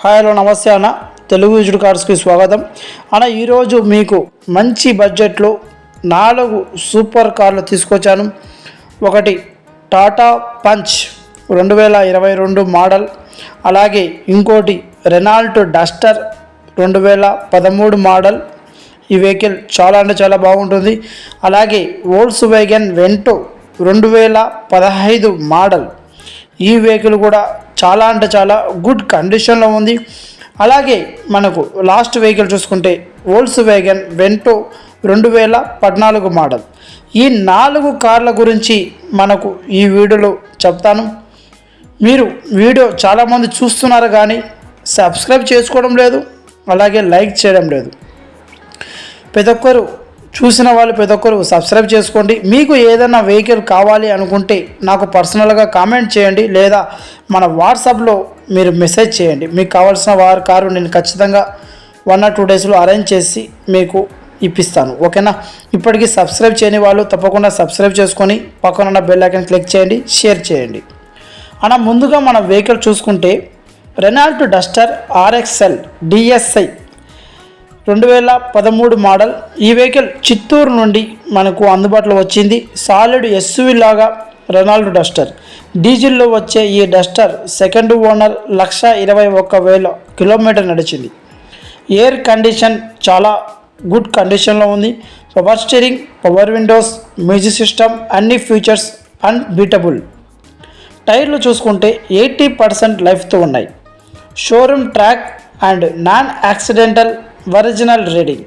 Hi hello నమస్తే అన్న. తెలుగు విజుడు కార్డ్స్కి స్వాగతం. అన్న ఈరోజు మీకు మంచి బడ్జెట్లో నాలుగు సూపర్ కార్లు తీసుకొచ్చాను. ఒకటి టాటా పంచ్ రెండు వేల ఇరవై రెండు మోడల్ అలాగే ఇంకోటి రెనాల్ట్ డస్టర్ రెండు వేల పదమూడు మోడల్ ఈ వెహికల్ చాలా అంటే చాలా బాగుంటుంది. అలాగే ఓల్స్ వేగన్ వెంటో రెండు వేల పదహైదు మోడల్ ఈ వెహికల్ కూడా చాలా అంటే చాలా గుడ్ కండిషన్లో ఉంది. అలాగే మనకు లాస్ట్ వెహికల్ చూసుకుంటే వోల్స్ వేగన్ వెంటో రెండు వేల పద్నాలుగు మోడల్ ఈ నాలుగు కార్ల గురించి మనకు ఈ వీడియోలో చెప్తాను. మీరు వీడియో చాలామంది చూస్తున్నారు కానీ సబ్స్క్రైబ్ చేసుకోవడం లేదు అలాగే లైక్ చేయడం లేదు. ప్రతి ఒక్కరు చూసిన వాళ్ళు ప్రతి ఒక్కరు సబ్స్క్రైబ్ చేసుకోండి. మీకు ఏదైనా వెహికల్ కావాలి అనుకుంటే నాకు పర్సనల్గా కామెంట్ చేయండి. లేదా మన వాట్సాప్లో మీరు మెసేజ్ చేయండి. మీకు కావాల్సిన వారి కారు నేను ఖచ్చితంగా వన్ ఆర్ టూ డేస్లో అరేంజ్ చేసి మీకు ఇప్పిస్తాను. ఓకేనా ఇప్పటికీ సబ్స్క్రైబ్ చేయని వాళ్ళు తప్పకుండా సబ్స్క్రైబ్ చేసుకొని పక్కన ఉన్న బెల్ ఐకన్ క్లిక్ చేయండి షేర్ చేయండి. అన్న ముందుగా మన వెహికల్ చూసుకుంటే రెనాల్ట్ డస్టర్ ఆర్ఎక్స్ఎల్ డిఎస్ఐ రెండు వేల పదమూడు మోడల్ ఈ వెహికల్ చిత్తూరు నుండి మనకు అందుబాటులో వచ్చింది. సాలిడ్ ఎస్యూవి లాగా రెనాల్డ్ డస్టర్ డీజిల్లో వచ్చే ఈ డస్టర్ సెకండ్ ఓనర్ లక్ష ఇరవై ఒక్క వేల కిలోమీటర్ నడిచింది. ఎయిర్ కండిషన్ చాలా గుడ్ కండిషన్లో ఉంది. Power steering power windows music system అన్ని ఫీచర్స్ అన్బీటబుల్. టైర్లు చూసుకుంటే ఎయిటీ పర్సెంట్ లైఫ్తో ఉన్నాయి. Showroom track and non accidental original reading.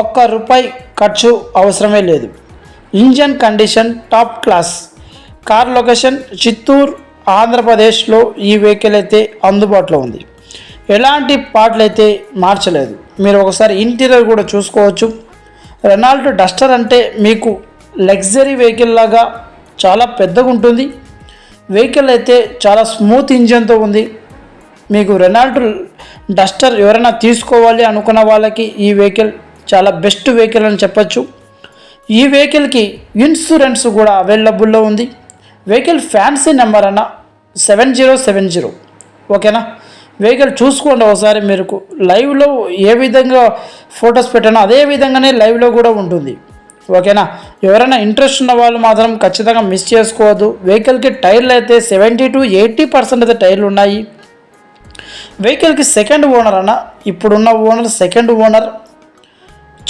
ఒక్క రూపాయి ఖర్చు అవసరమే లేదు. Engine condition top class. Car location Chittoor ఆంధ్రప్రదేశ్లో ఈ వెహికల్ అయితే అందుబాటులో ఉంది. ఎలాంటి పాటలు అయితే మార్చలేదు. మీరు ఒకసారి ఇంటీరియర్ కూడా చూసుకోవచ్చు. రెనాల్ట్ డస్టర్ అంటే మీకు లగ్జరీ వెహికల్ లాగా చాలా పెద్దగా ఉంటుంది. వెహికల్ అయితే చాలా స్మూత్ ఇంజన్తో ఉంది. మీకు రెనాల్ట్ డస్టర్ ఎవరైనా తీసుకోవాలి అనుకున్న వాళ్ళకి ఈ వెహికల్ చాలా బెస్ట్ వెహికల్ అని చెప్పొచ్చు. ఈ వెహికల్కి ఇన్సూరెన్స్ కూడా అవైలబుల్లో ఉంది. వెహికల్ ఫ్యాన్సీ నెంబర్ అన్న సెవెన్ జీరో సెవెన్ జీరో. ఓకేనా? వెహికల్ చూసుకోండి ఒకసారి మీరు లైవ్లో ఏ విధంగా ఫొటోస్ పెట్టానో అదే విధంగానే లైవ్లో కూడా ఉంటుంది. ఓకేనా? ఎవరైనా ఇంట్రెస్ట్ ఉన్న వాళ్ళు మాత్రం ఖచ్చితంగా మిస్ చేసుకోవద్దు. వెహికల్కి టైర్లు అయితే సెవెంటీ టు ఎయిటీ పర్సెంట్ అయితే టైర్లు ఉన్నాయి. వెహికల్కి సెకండ్ ఓనర్ అన్న ఇప్పుడున్న ఓనర్ సెకండ్ ఓనర్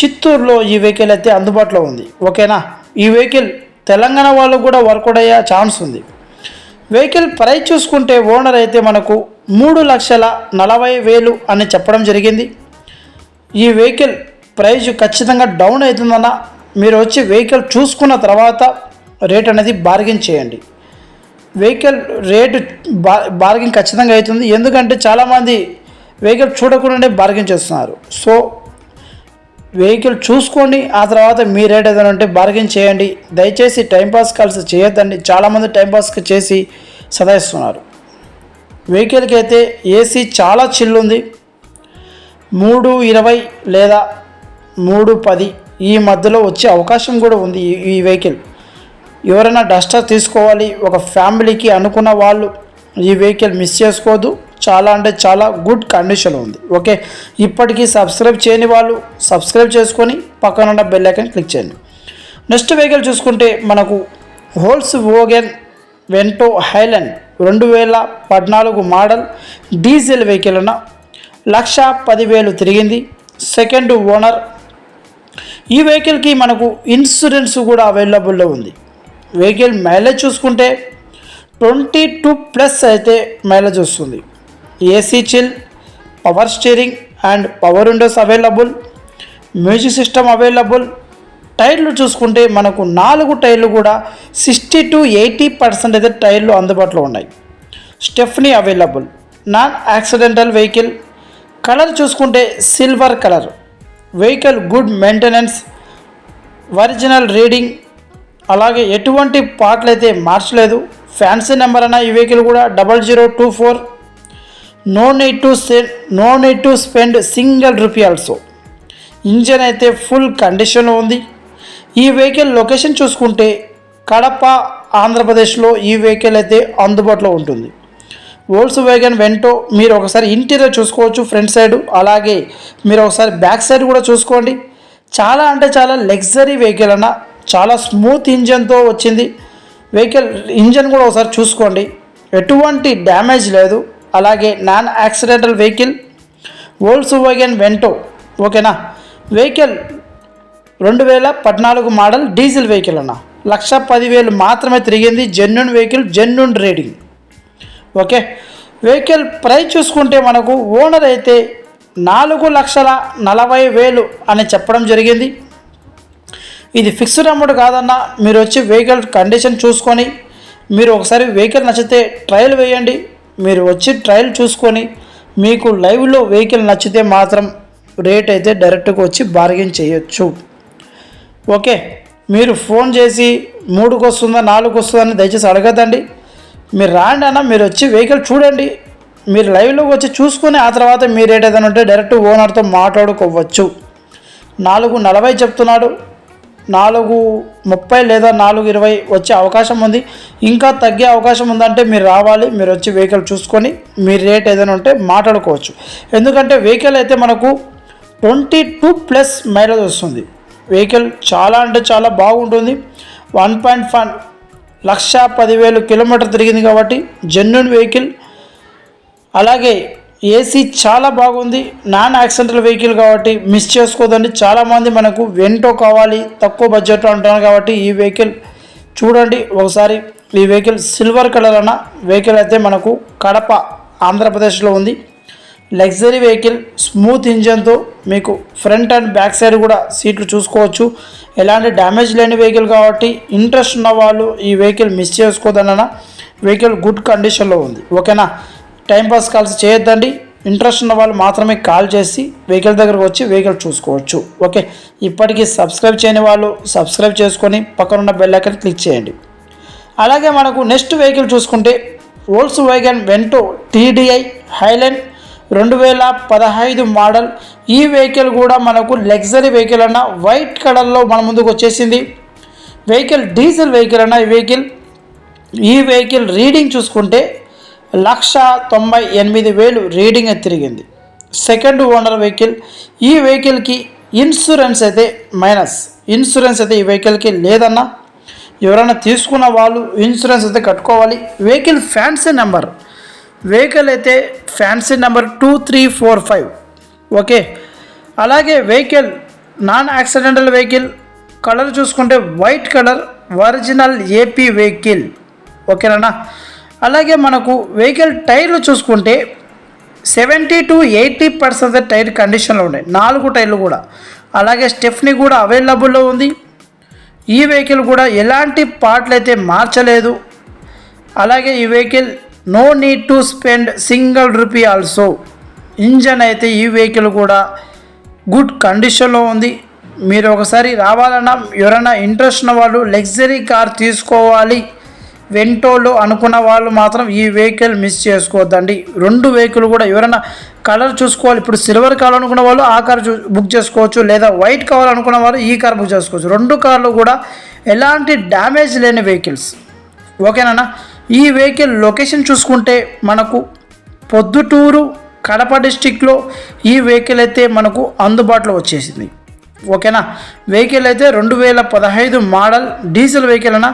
చిత్తూరులో ఈ వెహికల్ అయితే అందుబాటులో ఉంది. ఓకేనా? ఈ వెహికల్ తెలంగాణ వాళ్ళకు కూడా వర్కౌట్ అయ్యే ఛాన్స్ ఉంది. వెహికల్ ప్రైస్ చూసుకుంటే ఓనర్ అయితే మనకు మూడు లక్షల నలభై వేలు అని చెప్పడం జరిగింది. ఈ వెహికల్ ప్రైస్ ఖచ్చితంగా డౌన్ అవుతుందన్న మీరు వచ్చి వెహికల్ చూసుకున్న తర్వాత రేట్ అనేది బార్గెన్ చేయండి. వెహికల్ రేటు బా బార్గెన్ ఖచ్చితంగా అవుతుంది. ఎందుకంటే చాలామంది వెహికల్ చూడకుండానే బార్గెన్ చేస్తున్నారు. సో వెహికల్ చూసుకోండి ఆ తర్వాత మీ రేట్ ఏదైనా ఉంటే బార్గెన్ చేయండి. దయచేసి టైంపాస్ కాల్స్ చేయొద్దండి. చాలామంది టైంపాస్కి చేసి సదాయిస్తున్నారు వెహికల్కి అయితే ఏసీ చాలా చిల్లుంది. మూడు ఇరవై లేదా మూడు పది ఈ మధ్యలో వచ్చే అవకాశం కూడా ఉంది ఈ- ఈ వెహికల్. ఎవరైనా డస్టర్ తీసుకోవాలి ఒక ఫ్యామిలీకి అనుకున్న వాళ్ళు ఈ వెహికల్ మిస్ చేసుకోవద్దు చాలా అంటే చాలా గుడ్ కండిషన్ ఉంది. ఓకే? ఇప్పటికీ సబ్స్క్రైబ్ చేయని వాళ్ళు సబ్స్క్రైబ్ చేసుకొని పక్కన ఉన్న బెల్ ఐకన్ క్లిక్ చేయండి. నెక్స్ట్ వెహికల్ చూసుకుంటే మనకు హోల్స్ వోగెన్ వెంటో హైలాండ్ రెండు వేల పద్నాలుగు మోడల్ డీజిల్ వెహికల్ అన్న లక్ష పదివేలు తిరిగింది. Second owner. ఈ వెహికల్కి మనకు ఇన్సూరెన్స్ కూడా అవైలబుల్లో ఉంది. వెహికల్ మైలేజ్ చూసుకుంటే ట్వంటీ టూ ప్లస్ అయితే మైలేజ్ వస్తుంది. AC chill power steering and power windows available music system available. టైర్లు చూసుకుంటే మనకు నాలుగు టైర్లు కూడా సిక్స్టీ టు ఎయిటీ పర్సెంట్ అయితే టైర్లు అందుబాటులో ఉన్నాయి. Stepney available non accidental vehicle. Colour చూసుకుంటే silver colour. Vehicle good maintenance original reading అలాగే ఎటువంటి పాటలు అయితే మార్చలేదు ఫ్యాన్సీ నెంబర్ అన్న ఈ వెహికల్ కూడా double zero two four. No need to send no need to spend single rupee also engine అయితే ఫుల్ కండిషన్లో ఉంది. ఈ వెహికల్ లొకేషన్ చూసుకుంటే కడప ఆంధ్రప్రదేశ్లో ఈ వెహికల్ అయితే అందుబాటులో ఉంటుంది. ఓల్స్ వేగన్ వెంటో మీరు ఒకసారి ఇంటీరియర్ చూసుకోవచ్చు ఫ్రంట్ సైడ్ అలాగే మీరు ఒకసారి బ్యాక్ సైడ్ కూడా చూసుకోండి. చాలా అంటే చాలా లగ్జరీ వెహికల్ అన్న చాలా స్మూత్ ఇంజన్తో వచ్చింది. వెహికల్ ఇంజన్ కూడా ఒకసారి చూసుకోండి. ఎటువంటి డ్యామేజ్ లేదు. అలాగే non accidental vehicle Volkswagen Vento ఓకేనా వెహికల్ రెండు వేల పద్నాలుగు మోడల్ డీజిల్ వెహికల్ అన్న. లక్ష పదివేలు మాత్రమే తిరిగింది genuine vehicle genuine reading okay vehicle price చూసుకుంటే మనకు ఓనర్ అయితే నాలుగు లక్షల నలభై వేలు అని చెప్పడం జరిగింది. ఇది ఫిక్స్డ్ అమౌంట్ కాదన్న మీరు వచ్చి వెహికల్ కండిషన్ చూసుకొని మీరు ఒకసారి వెహికల్ నచ్చితే ట్రయల్ వేయండి. మీరు వచ్చి ట్రయల్ చూసుకొని మీకు లైవ్లో వెహికల్ నచ్చితే మాత్రం రేట్ అయితే డైరెక్ట్గా వచ్చి బార్గెన్ చేయొచ్చు. ఓకే? మీరు ఫోన్ చేసి మూడుకు వస్తుందా నాలుగు వస్తుందని దయచేసి అడగదండి మీరు రాండి అన్న మీరు వచ్చి వెహికల్ చూడండి. మీరు లైవ్లోకి వచ్చి చూసుకొని ఆ తర్వాత మీరు ఏదైనా ఉంటే డైరెక్ట్ ఓనర్తో మాట్లాడుకోవచ్చు. నాలుగు నలభై చెప్తున్నాడు. నాలుగు ముప్పై లేదా నాలుగు ఇరవై వచ్చే అవకాశం ఉంది. ఇంకా తగ్గే అవకాశం ఉందంటే మీరు రావాలి. మీరు వచ్చి వెహికల్ చూసుకొని మీ రేట్ ఏదైనా ఉంటే మాట్లాడుకోవచ్చు. ఎందుకంటే వెహికల్ అయితే మనకు ట్వంటీ టూ ప్లస్ మైలేజ్ వస్తుంది. వెహికల్ చాలా అంటే చాలా బాగుంటుంది. వన్ పాయింట్ ఫైవ్ లక్ష పదివేలు కిలోమీటర్ తిరిగింది కాబట్టి జెన్యున్ వెహికల్. అలాగే ఏసీ చాలా బాగుంది. నాన్ యాక్సిడెంటల్ వెహికల్ కాబట్టి మిస్ చేసుకోదండి. చాలామంది మనకు వెంటో కావాలి తక్కువ బడ్జెట్లో అంటున్నారు కాబట్టి ఈ వెహికల్ చూడండి ఒకసారి. ఈ వెహికల్ సిల్వర్ కలర్ అన్న వెహికల్ అయితే మనకు కడప ఆంధ్రప్రదేశ్లో ఉంది. లగ్జరీ వెహికల్ స్మూత్ ఇంజన్తో మీకు ఫ్రంట్ అండ్ బ్యాక్ సైడ్ కూడా సీట్లు చూసుకోవచ్చు. ఎలాంటి డ్యామేజ్ లేని వెహికల్ కాబట్టి ఇంట్రెస్ట్ ఉన్న వాళ్ళు ఈ వెహికల్ మిస్ చేసుకోదన్న వెహికల్ గుడ్ కండిషన్లో ఉంది. ఓకేనా టైంపాస్ కాల్స్ చేయొద్దండి. ఇంట్రెస్ట్ ఉన్న వాళ్ళు మాత్రమే కాల్ చేసి వెహికల్ దగ్గరకు వచ్చి వెహికల్ చూసుకోవచ్చు. ఓకే ఇప్పటికీ సబ్స్క్రైబ్ చేయని వాళ్ళు సబ్స్క్రైబ్ చేసుకొని పక్కనున్న బెల్ ఐకన్ క్లిక్ చేయండి. అలాగే మనకు నెక్స్ట్ వెహికల్ చూసుకుంటే Volkswagen Vento TDI highline రెండు వేల పదహైదు మోడల్ ఈ వెహికల్ కూడా మనకు లగ్జరీ వెహికల్ అన్న వైట్ కలర్లో మన ముందుకు వచ్చేసింది. వెహికల్ డీజిల్ వెహికల్ అన్న ఈ వెహికల్ ఈ వెహికల్ రీడింగ్ చూసుకుంటే లక్ష తొంభై ఎనిమిది వేలు రీడింగ్ అయితే తిరిగింది. సెకండ్ ఓనర్ వెహికల్ ఈ వెహికల్కి ఇన్సూరెన్స్ అయితే మైనస్. ఇన్సూరెన్స్ అయితే ఈ వెహికల్కి లేదన్నా. ఎవరైనా తీసుకున్న వాళ్ళు ఇన్సూరెన్స్ అయితే కట్టుకోవాలి. Vehicle fancy number. వెహికల్ అయితే fancy number two three four five. Okay? అలాగే vehicle non accidental vehicle colour చూసుకుంటే white colour original AP vehicle. ఓకేనా అలాగే మనకు వెహికల్ టైర్లు చూసుకుంటే seventy to eighty percent tyre కండిషన్లో ఉన్నాయి. నాలుగు టైర్లు కూడా. అలాగే స్టెఫ్నీ కూడా అవైలబుల్లో ఉంది. ఈ వెహికల్ కూడా ఎలాంటి పార్ట్లు అయితే మార్చలేదు. అలాగే ఈ vehicle no need to spend single rupee also. Engine అయితే ఈ వెహికల్ కూడా గుడ్ కండిషన్లో ఉంది. మీరు ఒకసారి రావాలన్నా ఎవరైనా ఇంట్రెస్ట్ ఉన్న వాళ్ళు లగ్జరీ కార్ తీసుకోవాలి. వెంటోళ్ళు అనుకున్న వాళ్ళు మాత్రం ఈ వెహికల్ మిస్ చేసుకోవద్దండి. రెండు వెహికల్ కూడా ఎవరైనా కలర్ చూసుకోవాలి. ఇప్పుడు సిల్వర్ కావాలనుకున్న వాళ్ళు ఆ కార్ చూ బుక్ చేసుకోవచ్చు. లేదా వైట్ కావాలనుకున్న వాళ్ళు ఈ కార్ బుక్ చేసుకోవచ్చు. రెండు కార్లు కూడా ఎలాంటి డ్యామేజ్ లేని వెహికల్స్ ఓకేనా ఈ వెహికల్ లొకేషన్ చూసుకుంటే మనకు పొద్దుటూరు కడప డిస్టిక్లో ఈ వెహికల్ అయితే మనకు అందుబాటులో వచ్చేసింది. ఓకేనా? వెహికల్ అయితే రెండు వేల పదహైదు మోడల్ డీజిల్ వెహికల్ అన్నా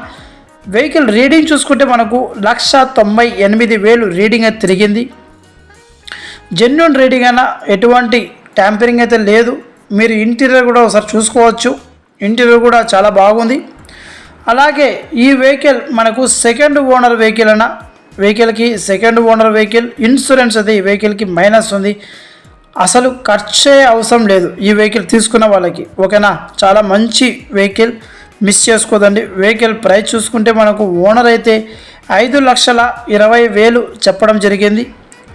వెహికల్ రీడింగ్ చూసుకుంటే మనకు లక్ష తొంభై ఎనిమిది వేలు రీడింగ్ అయితే తిరిగింది. జెన్యున్ రీడింగ్ అయినా ఎటువంటి ట్యాంపరింగ్ అయితే లేదు. మీరు ఇంటీరియర్ కూడా ఒకసారి చూసుకోవచ్చు. ఇంటీరియర్ కూడా చాలా బాగుంది. అలాగే ఈ వెహికల్ మనకు సెకండ్ ఓనర్ వెహికల్ అన్న వెహికల్కి సెకండ్ ఓనర్ వెహికల్ ఇన్సూరెన్స్ అయితే ఈ వెహికల్కి మైనస్ ఉంది. అసలు ఖర్చే అవసరం లేదు ఈ వెహికల్ తీసుకున్న వాళ్ళకి. ఓకేనా? చాలా మంచి వెహికల్. మిస్ చేసుకోదండి. వెహికల్ ప్రైస్ చూసుకుంటే మనకు ఓనర్ అయితే ఐదు లక్షల ఇరవై వేలు చెప్పడం జరిగింది.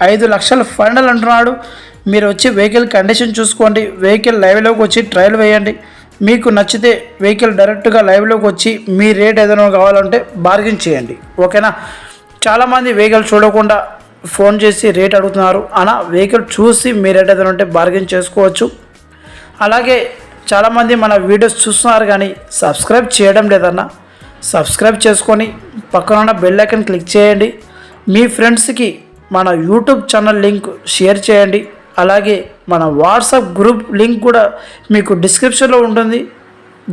ఐదు లక్షల ఫైనల్ అంటున్నాడు. మీరు వచ్చి వెహికల్ కండిషన్ చూసుకోండి. వెహికల్ లైవ్లోకి వచ్చి ట్రయల్ వేయండి. మీకు నచ్చితే వెహికల్ డైరెక్ట్గా లైవ్లోకి వచ్చి మీ రేట్ ఏదైనా కావాలంటే బార్గెన్ చేయండి. ఓకేనా? చాలామంది వెహికల్ చూడకుండా ఫోన్ చేసి రేట్ అడుగుతున్నారు. అలా వెహికల్ చూసి మీ రేట్ ఏదైనా ఉంటే బార్గెన్ చేసుకోవచ్చు. అలాగే చాలామంది మన వీడియోస్ చూస్తున్నారు కానీ సబ్స్క్రైబ్ చేయడం లేదన్న సబ్స్క్రైబ్ చేసుకొని పక్కన ఉన్న బెల్ ఐకన్ క్లిక్ చేయండి. మీ ఫ్రెండ్స్కి మన యూట్యూబ్ ఛానల్ లింక్ షేర్ చేయండి. అలాగే మన వాట్సాప్ గ్రూప్ లింక్ కూడా మీకు డిస్క్రిప్షన్లో ఉంటుంది.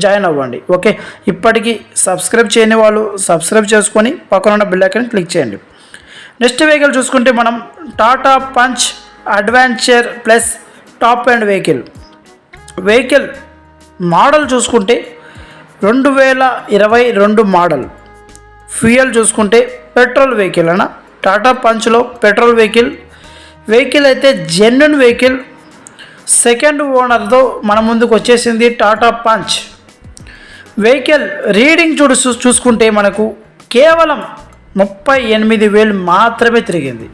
జాయిన్ అవ్వండి. ఓకే ఇప్పటికీ సబ్స్క్రైబ్ చేయని వాళ్ళు సబ్స్క్రైబ్ చేసుకొని పక్కన ఉన్న బిల్ ఐకన్ క్లిక్ చేయండి. నెక్స్ట్ వెహికల్ చూసుకుంటే మనం Tata Punch adventure plus top and vehicle vehicle model చూసుకుంటే రెండు వేల ఇరవై రెండు మోడల్. ఫ్యూయల్ చూసుకుంటే పెట్రోల్ వెహికల్ అన్న. టాటా పంచ్లో పెట్రోల్ వెహికల్. వెహికల్ అయితే జెన్యున్ వెహికల్. సెకండ్ ఓనర్తో మన ముందుకు వచ్చేసింది టాటా పంచ్. వెహికల్ రీడింగ్ చూడు చూ- చూసుకుంటే మనకు కేవలం ముప్పై ఎనిమిది వేలు మాత్రమే తిరిగింది.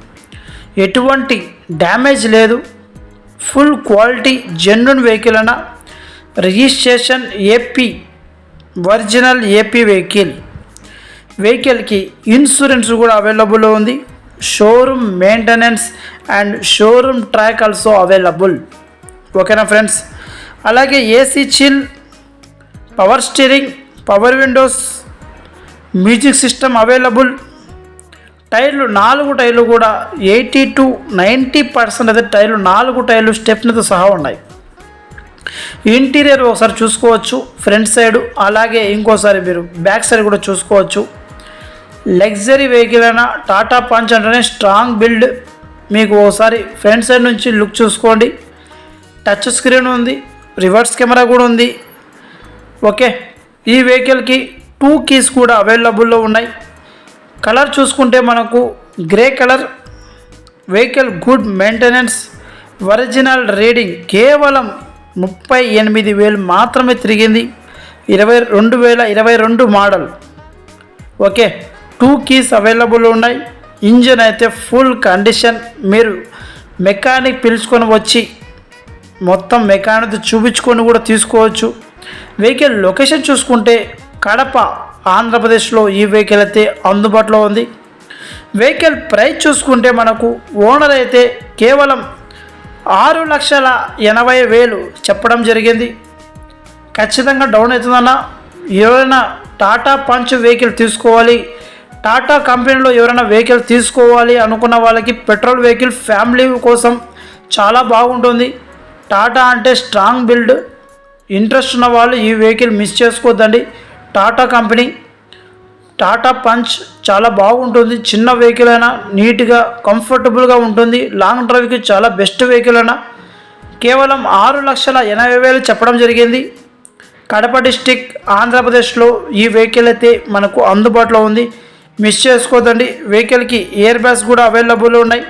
ఎటువంటి డ్యామేజ్ లేదు. ఫుల్ క్వాలిటీ జెన్యున్ వెహికల్ అన్న registration AP original AP vehicle. వెహికల్కి ఇన్సూరెన్స్ కూడా అవైలబుల్ ఉంది. Showroom maintenance and showroom track also available. ఓకేనా ఫ్రెండ్స్? అలాగే AC chill power steering power windows music system available. టైర్లు నాలుగు టైర్లు కూడా ఎయిటీ టు నైంటీ పర్సెంట్ అయితే టైర్లు నాలుగు టైర్లు స్టెప్నీతో సహా ఉన్నాయి. ఇంటీరియర్ ఒకసారి చూసుకోవచ్చు ఫ్రంట్ సైడ్ అలాగే ఇంకోసారి మీరు బ్యాక్ సైడ్ కూడా చూసుకోవచ్చు. లగ్జరీ వెహికల్ అయినా టాటా పంచ్ అంటేనే స్ట్రాంగ్ బిల్డ్. మీకు ఒకసారి ఫ్రంట్ సైడ్ నుంచి లుక్ చూసుకోండి. టచ్ స్క్రీన్ ఉంది రివర్స్ కెమెరా కూడా ఉంది. ఓకే ఈ వెహికల్కి టూ కీస్ కూడా అవైలబుల్లో ఉన్నాయి. కలర్ చూసుకుంటే మనకు grey colour vehicle good maintenance original reading. కేవలం ముప్పై ఎనిమిది వేలు మాత్రమే తిరిగింది ఇరవై రెండు వేల ఇరవై రెండు model. Okay two keys available ఉన్నాయి. ఇంజిన్ అయితే ఫుల్ కండిషన్. మీరు మెకానిక్ పిలుచుకొని వచ్చి మొత్తం మెకానిక్ చూపించుకొని కూడా తీసుకోవచ్చు. వెహికల్ లొకేషన్ చూసుకుంటే కడప ఆంధ్రప్రదేశ్లో ఈ వెహికల్ అయితే అందుబాటులో ఉంది. వెహికల్ ప్రైస్ చూసుకుంటే మనకు ఓనర్ అయితే కేవలం ఆరు లక్షల ఎనభై వేలు చెప్పడం జరిగింది. ఖచ్చితంగా డౌన్ అవుతుందన్న ఎవరైనా టాటా పంచ్ వెహికల్ తీసుకోవాలి టాటా కంపెనీలో ఎవరైనా వెహికల్ తీసుకోవాలి అనుకున్న వాళ్ళకి పెట్రోల్ వెహికల్ ఫ్యామిలీ కోసం చాలా బాగుంటుంది. టాటా అంటే స్ట్రాంగ్ బిల్డ్. ఇంట్రెస్ట్ ఉన్న వాళ్ళు ఈ వెహికల్ మిస్ చేసుకోవద్దండి. టాటా కంపెనీ. టాటా పంచ్ చాలా బాగుంటుంది. చిన్న వెహికల్ అయినా నీట్గా కంఫర్టబుల్గా ఉంటుంది. లాంగ్ డ్రైవ్కి చాలా బెస్ట్ వెహికల్ అయినా. కేవలం ఆరు లక్షల ఎనభై వేలు చెప్పడం జరిగింది. కడప డిస్టిక్ ఆంధ్రప్రదేశ్లో ఈ వెహికల్ అయితే మనకు అందుబాటులో ఉంది. మిస్ చేసుకోదండి. వెహికల్కి ఇయర్ బ్యాగ్స్ కూడా అవైలబుల్ ఉన్నాయి.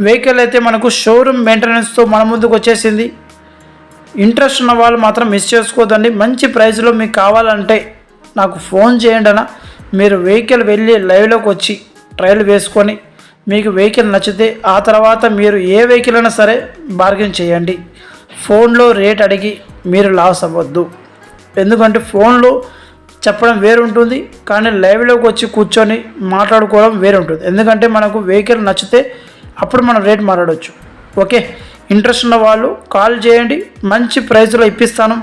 వెహికల్ అయితే మనకు షోరూమ్ మెయింటెనెన్స్తో మన ముందుకు వచ్చేసింది. ఇంట్రెస్ట్ ఉన్న వాళ్ళు మాత్రం మిస్ చేసుకోదండి. మంచి ప్రైస్లో మీకు కావాలంటే నాకు ఫోన్ చేయండి అన్న. మీరు వెహికల్ వెళ్ళి లైవ్లోకి వచ్చి ట్రయల్ వేసుకొని మీకు వెహికల్ నచ్చితే ఆ తర్వాత మీరు ఏ వెహికల్ అయినా సరే బార్గెన్ చేయండి. ఫోన్లో రేట్ అడిగి మీరు లాస్ అవ్వద్దు. ఎందుకంటే ఫోన్లో చెప్పడం వేరు ఉంటుంది కానీ లైవ్లోకి వచ్చి కూర్చొని మాట్లాడుకోవడం వేరు ఉంటుంది ఎందుకంటే మనకు వెహికల్ నచ్చితే అప్పుడు మనం రేట్ మాట్లాడవచ్చు ఓకే ఇంట్రెస్ట్ ఉన్న వాళ్ళు కాల్ చేయండి మంచి ప్రైస్లో ఇప్పిస్తాను.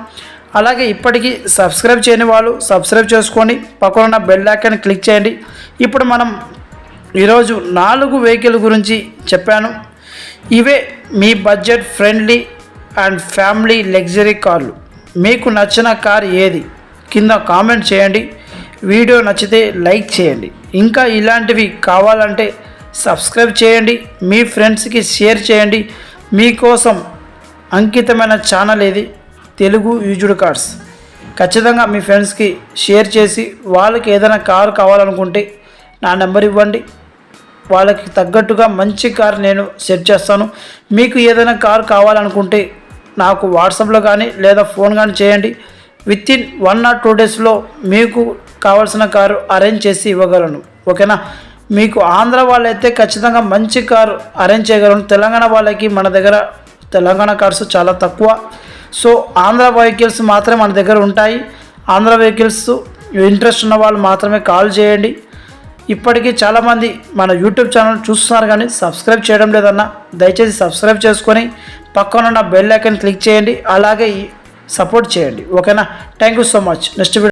అలాగే ఇప్పటికీ సబ్స్క్రైబ్ చేయని వాళ్ళు సబ్స్క్రైబ్ చేసుకోండి పక్కన ఉన్న బెల్ ఐకాన్ క్లిక్ చేయండి. ఇప్పుడు మనం ఈరోజు నాలుగు వెహికల్ గురించి చెప్పాను. ఇవే మీ budget friendly and family luxury కార్లు. మీకు నచ్చిన కార్ ఏది? కింద కామెంట్ చేయండి. వీడియో నచ్చితే లైక్ చేయండి. ఇంకా ఇలాంటివి కావాలంటే సబ్స్క్రైబ్ చేయండి. మీ ఫ్రెండ్స్కి షేర్ చేయండి. మీకోసం అంకితమైన ఛానల్ ఇది తెలుగు యూజ్డ్ కార్డ్స్. ఖచ్చితంగా మీ ఫ్రెండ్స్కి షేర్ చేసి వాళ్ళకి ఏదైనా కారు కావాలనుకుంటే నా నెంబర్ ఇవ్వండి. వాళ్ళకి తగ్గట్టుగా మంచి కార్ నేను సెట్ చేస్తాను. మీకు ఏదైనా కార్ కావాలనుకుంటే నాకు వాట్సాప్లో కానీ లేదా ఫోన్ కానీ చేయండి. Within one or two డేస్లో మీకు కావాల్సిన కారు అరేంజ్ చేసి ఇవ్వగలను. ఓకేనా? మీకు ఆంధ్ర వాళ్ళైతే ఖచ్చితంగా మంచి కారు అరేంజ్ చేయగలరు. తెలంగాణ వాళ్ళకి మన దగ్గర తెలంగాణ కార్స్ చాలా తక్కువ. సో ఆంధ్ర వెహికల్స్ మాత్రమే మన దగ్గర ఉంటాయి. ఆంధ్ర వెహికల్స్ ఇంట్రెస్ట్ ఉన్న వాళ్ళు మాత్రమే కాల్ చేయండి. ఇప్పటికీ చాలామంది మన యూట్యూబ్ ఛానల్ చూస్తున్నారు కానీ సబ్స్క్రైబ్ చేయడం లేదన్న దయచేసి సబ్స్క్రైబ్ చేసుకొని పక్కన ఉన్న బెల్ ఐకన్ క్లిక్ చేయండి. అలాగే సపోర్ట్ చేయండి. ఓకేనా thank you so much next video